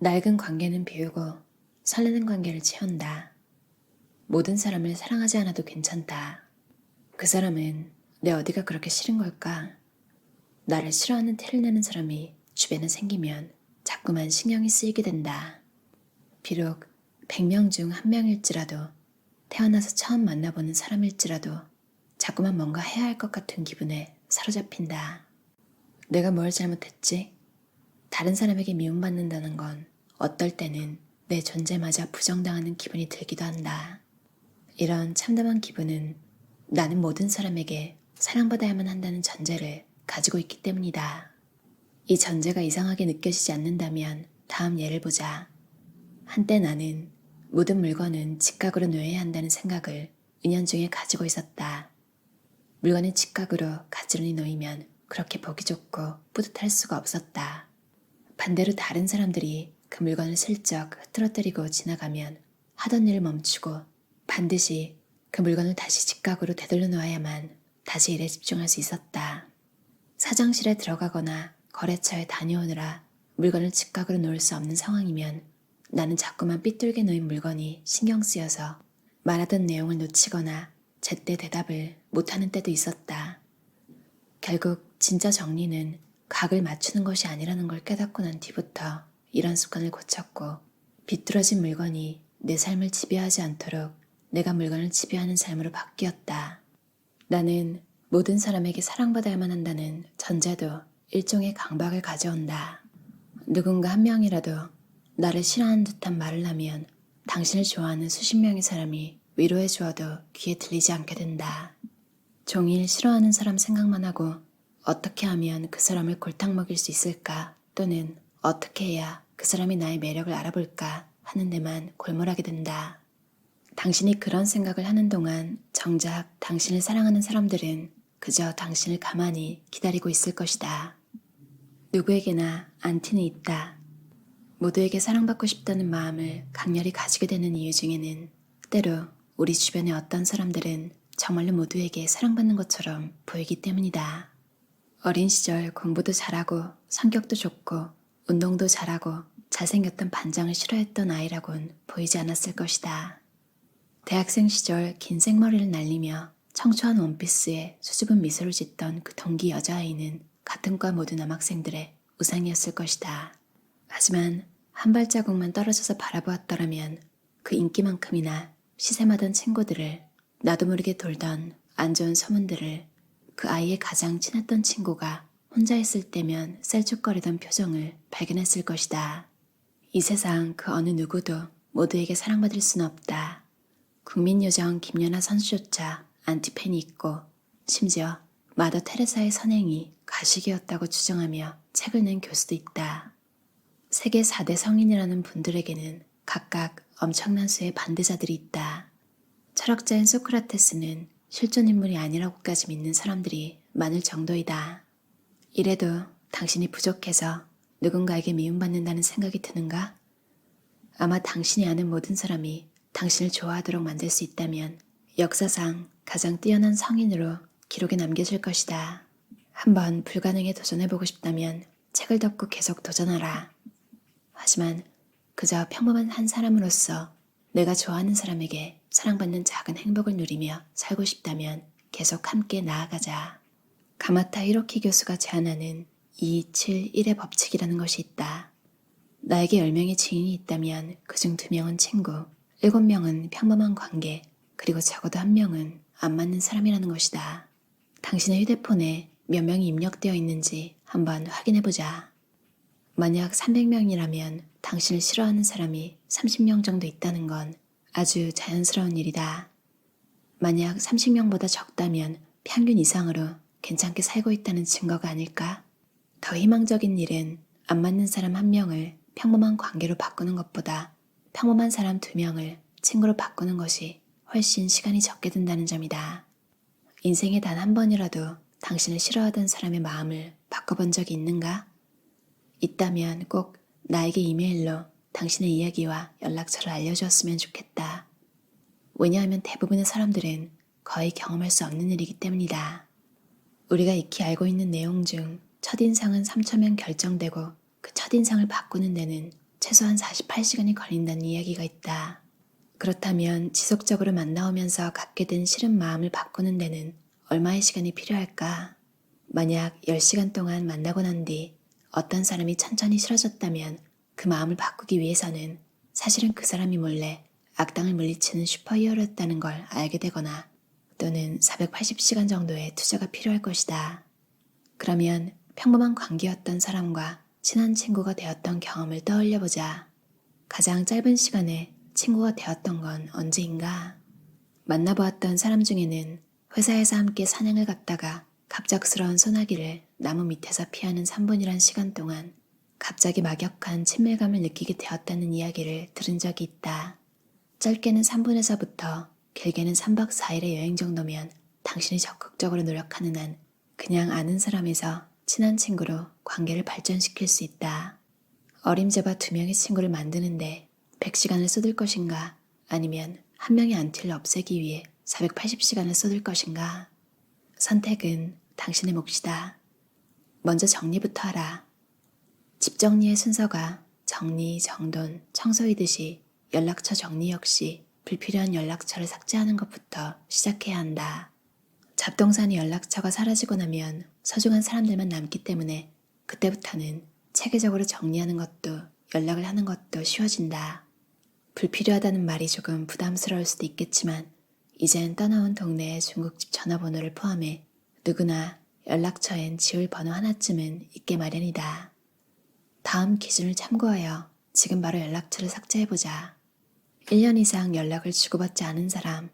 낡은 관계는 비우고 설레는 관계를 채운다. 모든 사람을 사랑하지 않아도 괜찮다. 그 사람은 내 어디가 그렇게 싫은 걸까? 나를 싫어하는 티를 내는 사람이 주변에 생기면 자꾸만 신경이 쓰이게 된다. 비록 100명 중 한 명일지라도 태어나서 처음 만나보는 사람일지라도 자꾸만 뭔가 해야 할 것 같은 기분에 사로잡힌다. 내가 뭘 잘못했지? 다른 사람에게 미움받는다는 건 어떨 때는 내 존재마저 부정당하는 기분이 들기도 한다. 이런 참담한 기분은 나는 모든 사람에게 사랑받아야만 한다는 전제를 가지고 있기 때문이다. 이 전제가 이상하게 느껴지지 않는다면 다음 예를 보자. 한때 나는 모든 물건은 직각으로 놓여야 한다는 생각을 은연중에 가지고 있었다. 물건이 직각으로 가지런히 놓이면 그렇게 보기 좋고 뿌듯할 수가 없었다. 반대로 다른 사람들이 그 물건을 슬쩍 흐트러뜨리고 지나가면 하던 일을 멈추고 반드시 그 물건을 다시 직각으로 되돌려 놓아야만 다시 일에 집중할 수 있었다. 사장실에 들어가거나 거래처에 다녀오느라 물건을 직각으로 놓을 수 없는 상황이면 나는 자꾸만 삐뚤게 놓인 물건이 신경 쓰여서 말하던 내용을 놓치거나 제때 대답을 못하는 때도 있었다. 결국 진짜 정리는 각을 맞추는 것이 아니라는 걸 깨닫고 난 뒤부터 이런 습관을 고쳤고 비뚤어진 물건이 내 삶을 지배하지 않도록 내가 물건을 지배하는 삶으로 바뀌었다. 나는 모든 사람에게 사랑받아야만 한다는 전제도 일종의 강박을 가져온다. 누군가 한 명이라도 나를 싫어하는 듯한 말을 하면 당신을 좋아하는 수십 명의 사람이 위로해 주어도 귀에 들리지 않게 된다. 종일 싫어하는 사람 생각만 하고 어떻게 하면 그 사람을 골탕 먹일 수 있을까 또는 어떻게 해야 그 사람이 나의 매력을 알아볼까 하는 데만 골몰하게 된다. 당신이 그런 생각을 하는 동안 정작 당신을 사랑하는 사람들은 그저 당신을 가만히 기다리고 있을 것이다. 누구에게나 안티는 있다. 모두에게 사랑받고 싶다는 마음을 강렬히 가지게 되는 이유 중에는 때로 우리 주변의 어떤 사람들은 정말로 모두에게 사랑받는 것처럼 보이기 때문이다. 어린 시절 공부도 잘하고 성격도 좋고 운동도 잘하고 잘생겼던 반장을 싫어했던 아이라곤 보이지 않았을 것이다. 대학생 시절 긴 생머리를 날리며 청초한 원피스에 수줍은 미소를 짓던 그 동기 여자아이는 같은 과 모든 남학생들의 우상이었을 것이다. 하지만 한 발자국만 떨어져서 바라보았더라면 그 인기만큼이나 시샘하던 친구들을 나도 모르게 돌던 안 좋은 소문들을 그 아이의 가장 친했던 친구가 혼자 있을 때면 셀쭉거리던 표정을 발견했을 것이다. 이 세상 그 어느 누구도 모두에게 사랑받을 수는 없다. 국민요정 김연아 선수조차 안티팬이 있고 심지어 마더 테레사의 선행이 가식이었다고 주장하며 책을 낸 교수도 있다. 세계 4대 성인이라는 분들에게는 각각 엄청난 수의 반대자들이 있다. 철학자인 소크라테스는 실존 인물이 아니라고까지 믿는 사람들이 많을 정도이다. 이래도 당신이 부족해서 누군가에게 미움받는다는 생각이 드는가? 아마 당신이 아는 모든 사람이 당신을 좋아하도록 만들 수 있다면 역사상 가장 뛰어난 성인으로 기록에 남겨질 것이다. 한번 불가능에 도전해보고 싶다면 책을 덮고 계속 도전하라. 하지만 그저 평범한 한 사람으로서 내가 좋아하는 사람에게 사랑받는 작은 행복을 누리며 살고 싶다면 계속 함께 나아가자. 가마타 히로키 교수가 제안하는 2, 7, 1의 법칙이라는 것이 있다. 나에게 10명의 지인이 있다면 그중 2명은 친구, 7명은 평범한 관계, 그리고 적어도 한 명은 안 맞는 사람이라는 것이다. 당신의 휴대폰에 몇 명이 입력되어 있는지 한번 확인해 보자. 만약 300명이라면 당신을 싫어하는 사람이 30명 정도 있다는 건 아주 자연스러운 일이다. 만약 30명보다 적다면 평균 이상으로 괜찮게 살고 있다는 증거가 아닐까? 더 희망적인 일은 안 맞는 사람 한 명을 평범한 관계로 바꾸는 것보다 평범한 사람 두 명을 친구로 바꾸는 것이 훨씬 시간이 적게 든다는 점이다. 인생에 단 한 번이라도 당신을 싫어하던 사람의 마음을 바꿔본 적이 있는가? 있다면 꼭 나에게 이메일로 당신의 이야기와 연락처를 알려주었으면 좋겠다. 왜냐하면 대부분의 사람들은 거의 경험할 수 없는 일이기 때문이다. 우리가 익히 알고 있는 내용 중 첫인상은 3초면 결정되고 그 첫인상을 바꾸는 데는 최소한 48시간이 걸린다는 이야기가 있다. 그렇다면 지속적으로 만나오면서 갖게 된 싫은 마음을 바꾸는 데는 얼마의 시간이 필요할까? 만약 10시간 동안 만나고 난 뒤 어떤 사람이 천천히 싫어졌다면 그 마음을 바꾸기 위해서는 사실은 그 사람이 몰래 악당을 물리치는 슈퍼히어로였다는 걸 알게 되거나 또는 480시간 정도의 투자가 필요할 것이다. 그러면 평범한 관계였던 사람과 친한 친구가 되었던 경험을 떠올려 보자. 가장 짧은 시간에 친구가 되었던 건 언제인가? 만나보았던 사람 중에는 회사에서 함께 사냥을 갔다가 갑작스러운 소나기를 나무 밑에서 피하는 3분이란 시간 동안 갑자기 막역한 친밀감을 느끼게 되었다는 이야기를 들은 적이 있다. 짧게는 3분에서부터 길게는 3박 4일의 여행 정도면 당신이 적극적으로 노력하는 한 그냥 아는 사람에서 친한 친구로 관계를 발전시킬 수 있다. 어림잡아 두 명의 친구를 만드는데 100시간을 쏟을 것인가 아니면 한 명의 안티를 없애기 위해 480시간을 쏟을 것인가 선택은 당신의 몫이다. 먼저 정리부터 하라. 집 정리의 순서가 정리, 정돈, 청소이듯이 연락처 정리 역시 불필요한 연락처를 삭제하는 것부터 시작해야 한다. 잡동사니 연락처가 사라지고 나면 소중한 사람들만 남기 때문에 그때부터는 체계적으로 정리하는 것도 연락을 하는 것도 쉬워진다. 불필요하다는 말이 조금 부담스러울 수도 있겠지만 이젠 떠나온 동네의 중국집 전화번호를 포함해 누구나 연락처엔 지울 번호 하나쯤은 있게 마련이다. 다음 기준을 참고하여 지금 바로 연락처를 삭제해보자. 1년 이상 연락을 주고받지 않은 사람,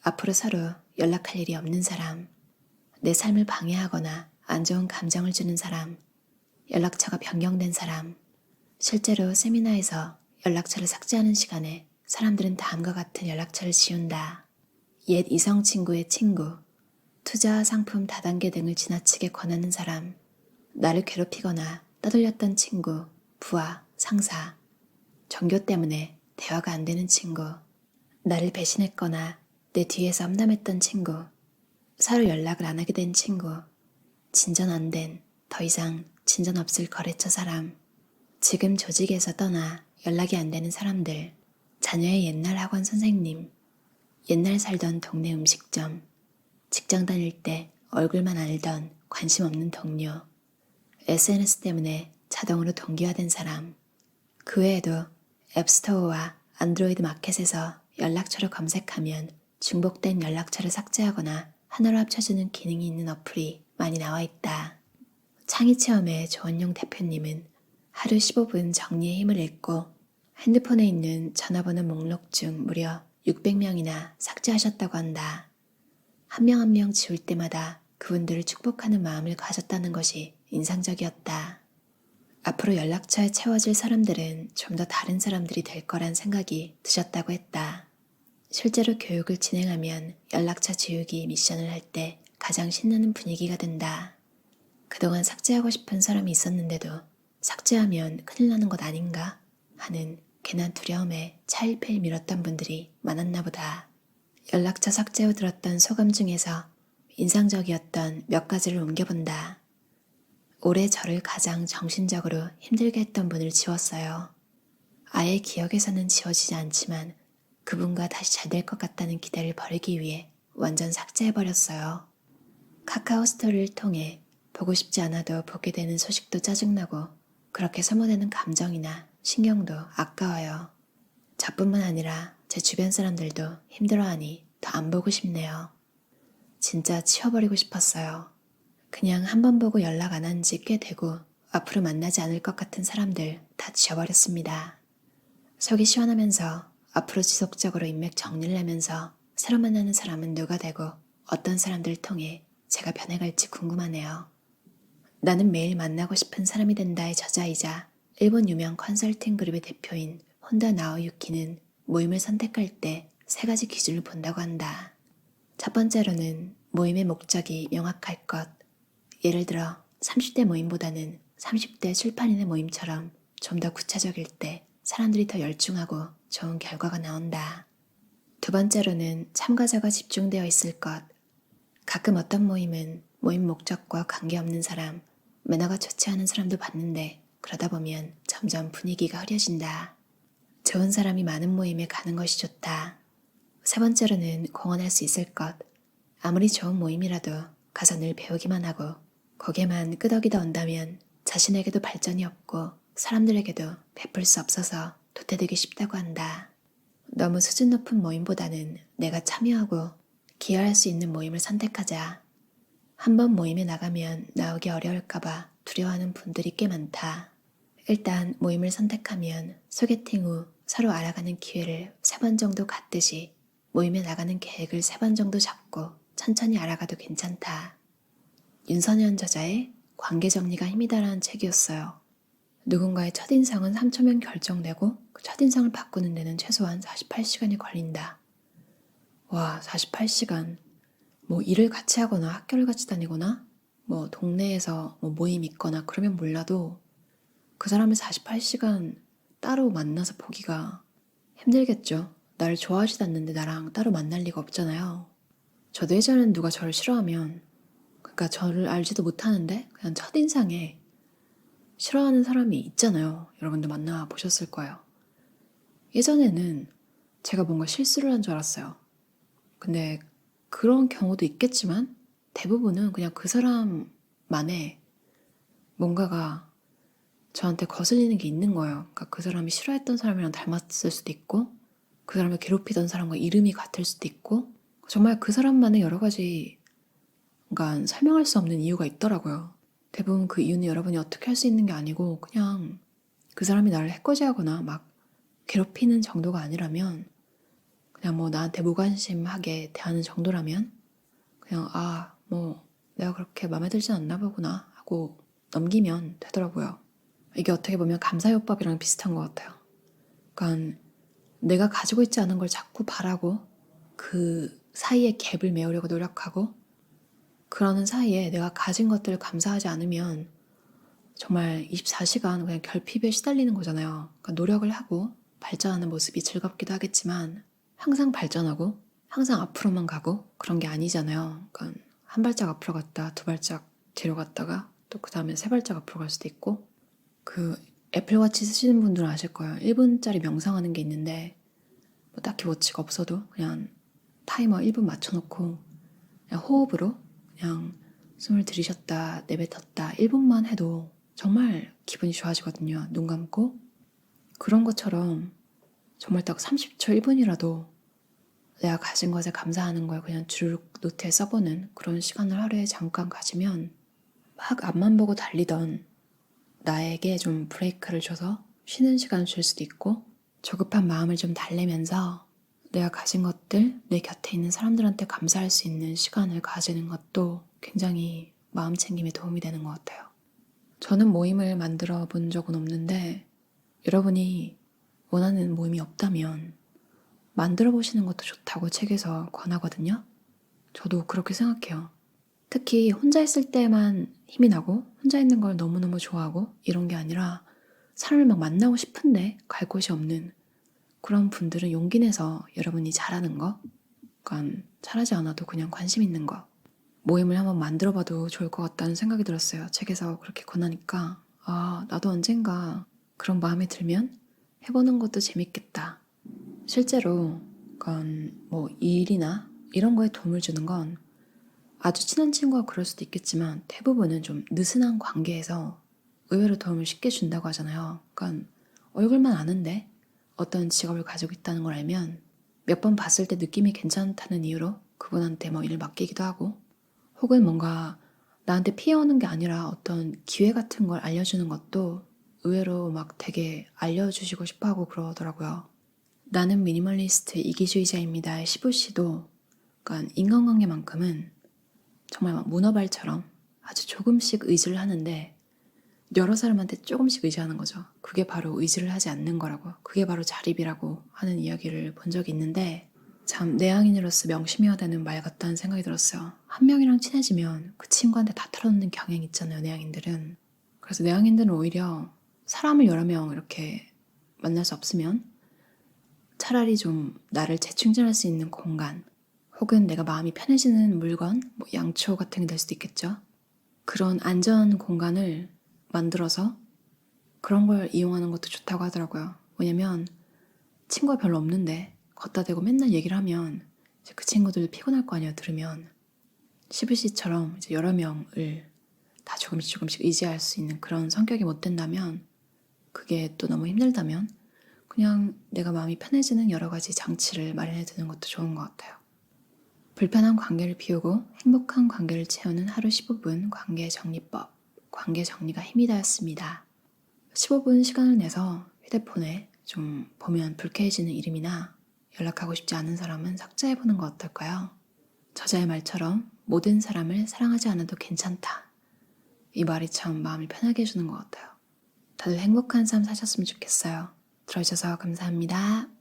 앞으로 서로 연락할 일이 없는 사람, 내 삶을 방해하거나 안 좋은 감정을 주는 사람, 연락처가 변경된 사람, 실제로 세미나에서 연락처를 삭제하는 시간에 사람들은 다음과 같은 연락처를 지운다. 옛 이성 친구의 친구, 투자 상품 다단계 등을 지나치게 권하는 사람, 나를 괴롭히거나 떠들렸던 친구, 부하, 상사, 종교 때문에 대화가 안 되는 친구, 나를 배신했거나 내 뒤에서 험담했던 친구, 서로 연락을 안 하게 된 친구, 진전 안 된, 더 이상 진전 없을 거래처 사람, 지금 조직에서 떠나 연락이 안 되는 사람들, 자녀의 옛날 학원 선생님, 옛날 살던 동네 음식점, 직장 다닐 때 얼굴만 알던 관심 없는 동료, SNS 때문에 자동으로 동기화된 사람, 그 외에도 앱스토어와 안드로이드 마켓에서 연락처를 검색하면 중복된 연락처를 삭제하거나 하나로 합쳐주는 기능이 있는 어플이 많이 나와 있다. 창의 체험의 조원용 대표님은 하루 15분 정리의 힘을 읽고 핸드폰에 있는 전화번호 목록 중 무려 600명이나 삭제하셨다고 한다. 한 명 한명 지울 때마다 그분들을 축복하는 마음을 가졌다는 것이 인상적이었다. 앞으로 연락처에 채워질 사람들은 좀 더 다른 사람들이 될 거란 생각이 드셨다고 했다. 실제로 교육을 진행하면 연락처 지우기 미션을 할 때 가장 신나는 분위기가 된다. 그동안 삭제하고 싶은 사람이 있었는데도 삭제하면 큰일 나는 것 아닌가 하는 괜한 두려움에 차일피일 미뤘던 분들이 많았나 보다. 연락처 삭제 후 들었던 소감 중에서 인상적이었던 몇 가지를 옮겨본다. 올해 저를 가장 정신적으로 힘들게 했던 분을 지웠어요. 아예 기억에서는 지워지지 않지만 그분과 다시 잘 될 것 같다는 기대를 버리기 위해 완전 삭제해버렸어요. 카카오 스토리를 통해 보고 싶지 않아도 보게 되는 소식도 짜증나고 그렇게 소모되는 감정이나 신경도 아까워요. 저뿐만 아니라 제 주변 사람들도 힘들어하니 더 안 보고 싶네요. 진짜 치워버리고 싶었어요. 그냥 한 번 보고 연락 안 한 지 꽤 되고 앞으로 만나지 않을 것 같은 사람들 다 지워버렸습니다. 속이 시원하면서 앞으로 지속적으로 인맥 정리를 하면서 새로 만나는 사람은 누가 되고 어떤 사람들을 통해 제가 변해갈지 궁금하네요. 나는 매일 만나고 싶은 사람이 된다의 저자이자 일본 유명 컨설팅 그룹의 대표인 혼다 나오유키는 모임을 선택할 때 세 가지 기준을 본다고 한다. 첫 번째로는 모임의 목적이 명확할 것. 예를 들어 30대 모임보다는 30대 출판인의 모임처럼 좀 더 구체적일 때 사람들이 더 열중하고 좋은 결과가 나온다. 두 번째로는 참가자가 집중되어 있을 것. 가끔 어떤 모임은 모임 목적과 관계없는 사람, 매너가 좋지 않은 사람도 봤는데 그러다 보면 점점 분위기가 흐려진다. 좋은 사람이 많은 모임에 가는 것이 좋다. 세 번째로는 공헌할 수 있을 것. 아무리 좋은 모임이라도 가서 늘 배우기만 하고 거기에만 끄덕이다 온다면 자신에게도 발전이 없고 사람들에게도 베풀 수 없어서 도태되기 쉽다고 한다. 너무 수준 높은 모임보다는 내가 참여하고 기여할 수 있는 모임을 선택하자. 한번 모임에 나가면 나오기 어려울까봐 두려워하는 분들이 꽤 많다. 일단 모임을 선택하면 소개팅 후 서로 알아가는 기회를 세 번 정도 갖듯이 모임에 나가는 계획을 세 번 정도 잡고 천천히 알아가도 괜찮다. 윤선현 저자의 관계 정리가 힘이다라는 책이었어요. 누군가의 첫인상은 3초면 결정되고 그 첫인상을 바꾸는 데는 최소한 48시간이 걸린다. 와, 48시간. 뭐 일을 같이 하거나 학교를 같이 다니거나 뭐 동네에서 뭐 모임 있거나 그러면 몰라도 그 사람을 48시간 따로 만나서 보기가 힘들겠죠. 나를 좋아하지도 않는데 나랑 따로 만날 리가 없잖아요. 저도 예전엔 누가 저를 싫어하면 그러니까 저를 알지도 못하는데 그냥 첫인상에 싫어하는 사람이 있잖아요. 여러분들 만나 보셨을 거예요. 예전에는 제가 뭔가 실수를 한 줄 알았어요. 근데 그런 경우도 있겠지만 대부분은 그냥 그 사람만의 뭔가가 저한테 거슬리는 게 있는 거예요. 그러니까 그 사람이 싫어했던 사람이랑 닮았을 수도 있고 그 사람을 괴롭히던 사람과 이름이 같을 수도 있고 정말 그 사람만의 여러 가지 그러니까 설명할 수 없는 이유가 있더라고요. 대부분 그 이유는 여러분이 어떻게 할 수 있는 게 아니고 그냥 그 사람이 나를 해코지하거나 막 괴롭히는 정도가 아니라면 그냥 뭐 나한테 무관심하게 대하는 정도라면 그냥 아 뭐 내가 그렇게 마음에 들진 않나 보구나 하고 넘기면 되더라고요. 이게 어떻게 보면 감사요법이랑 비슷한 것 같아요. 그러니까 내가 가지고 있지 않은 걸 자꾸 바라고 그 사이에 갭을 메우려고 노력하고 그러는 사이에 내가 가진 것들을 감사하지 않으면 정말 24시간 그냥 결핍에 시달리는 거잖아요. 그러니까 노력을 하고 발전하는 모습이 즐겁기도 하겠지만 항상 발전하고 항상 앞으로만 가고 그런 게 아니잖아요. 그러니까 한 발짝 앞으로 갔다 두 발짝 뒤로 갔다가 또 그 다음에 세 발짝 앞으로 갈 수도 있고 그 애플워치 쓰시는 분들은 아실 거예요. 1분짜리 명상하는 게 있는데 뭐 딱히 워치가 없어도 그냥 타이머 1분 맞춰놓고 호흡으로 그냥 숨을 들이셨다 내뱉었다 1분만 해도 정말 기분이 좋아지거든요. 눈 감고 그런 것처럼 정말 딱 30초 1분이라도 내가 가진 것에 감사하는 걸 그냥 주르륵 노트에 써보는 그런 시간을 하루에 잠깐 가지면 막 앞만 보고 달리던 나에게 좀 브레이크를 줘서 쉬는 시간을 줄 수도 있고 조급한 마음을 좀 달래면서 내가 가진 것들, 내 곁에 있는 사람들한테 감사할 수 있는 시간을 가지는 것도 굉장히 마음 챙김에 도움이 되는 것 같아요. 저는 모임을 만들어 본 적은 없는데 여러분이 원하는 모임이 없다면 만들어 보시는 것도 좋다고 책에서 권하거든요. 저도 그렇게 생각해요. 특히 혼자 있을 때만 힘이 나고 혼자 있는 걸 너무너무 좋아하고 이런 게 아니라 사람을 막 만나고 싶은데 갈 곳이 없는 그런 분들은 용기 내서 여러분이 잘하는 거, 그러니까 잘하지 않아도 그냥 관심 있는 거, 모임을 한번 만들어 봐도 좋을 것 같다는 생각이 들었어요. 책에서 그렇게 권하니까, 아, 나도 언젠가 그런 마음이 들면 해보는 것도 재밌겠다. 실제로, 그건 뭐 일이나 이런 거에 도움을 주는 건 아주 친한 친구가 그럴 수도 있겠지만 대부분은 좀 느슨한 관계에서 의외로 도움을 쉽게 준다고 하잖아요. 그러니까 얼굴만 아는데 어떤 직업을 가지고 있다는 걸 알면 몇 번 봤을 때 느낌이 괜찮다는 이유로 그분한테 뭐 일을 맡기기도 하고 혹은 뭔가 나한테 피해오는 게 아니라 어떤 기회 같은 걸 알려주는 것도 의외로 막 되게 알려주시고 싶어 하고 그러더라고요. 나는 미니멀리스트 이기주의자입니다의 시부 씨도 그러니까 인간관계만큼은 정말 막 문어발처럼 아주 조금씩 의지를 하는데 여러 사람한테 조금씩 의지하는 거죠. 그게 바로 의지를 하지 않는 거라고. 그게 바로 자립이라고 하는 이야기를 본 적이 있는데 참 내향인으로서 명심해야 되는 말 같다는 생각이 들었어요. 한 명이랑 친해지면 그 친구한테 다 털어놓는 경향이 있잖아요. 내향인들은. 그래서 내향인들은 오히려 사람을 여러 명 이렇게 만날 수 없으면 차라리 좀 나를 재충전할 수 있는 공간 혹은 내가 마음이 편해지는 물건, 뭐 양초 같은 게 될 수도 있겠죠. 그런 안전 공간을 만들어서 그런 걸 이용하는 것도 좋다고 하더라고요. 왜냐면 친구가 별로 없는데 걷다 대고 맨날 얘기를 하면 그 친구들 피곤할 거 아니에요. 들으면 시브씨처럼 이제 여러 명을 다 조금씩 조금씩 의지할 수 있는 그런 성격이 못 된다면 그게 또 너무 힘들다면 그냥 내가 마음이 편해지는 여러 가지 장치를 마련해 두는 것도 좋은 것 같아요. 불편한 관계를 비우고 행복한 관계를 채우는 하루 15분 관계 정리법. 관계 정리가 힘이 다였습니다. 15분 시간을 내서 휴대폰에 좀 보면 불쾌해지는 이름이나 연락하고 싶지 않은 사람은 삭제해보는 거 어떨까요? 저자의 말처럼 모든 사람을 사랑하지 않아도 괜찮다. 이 말이 참 마음을 편하게 해주는 것 같아요. 다들 행복한 삶 사셨으면 좋겠어요. 들어주셔서 감사합니다.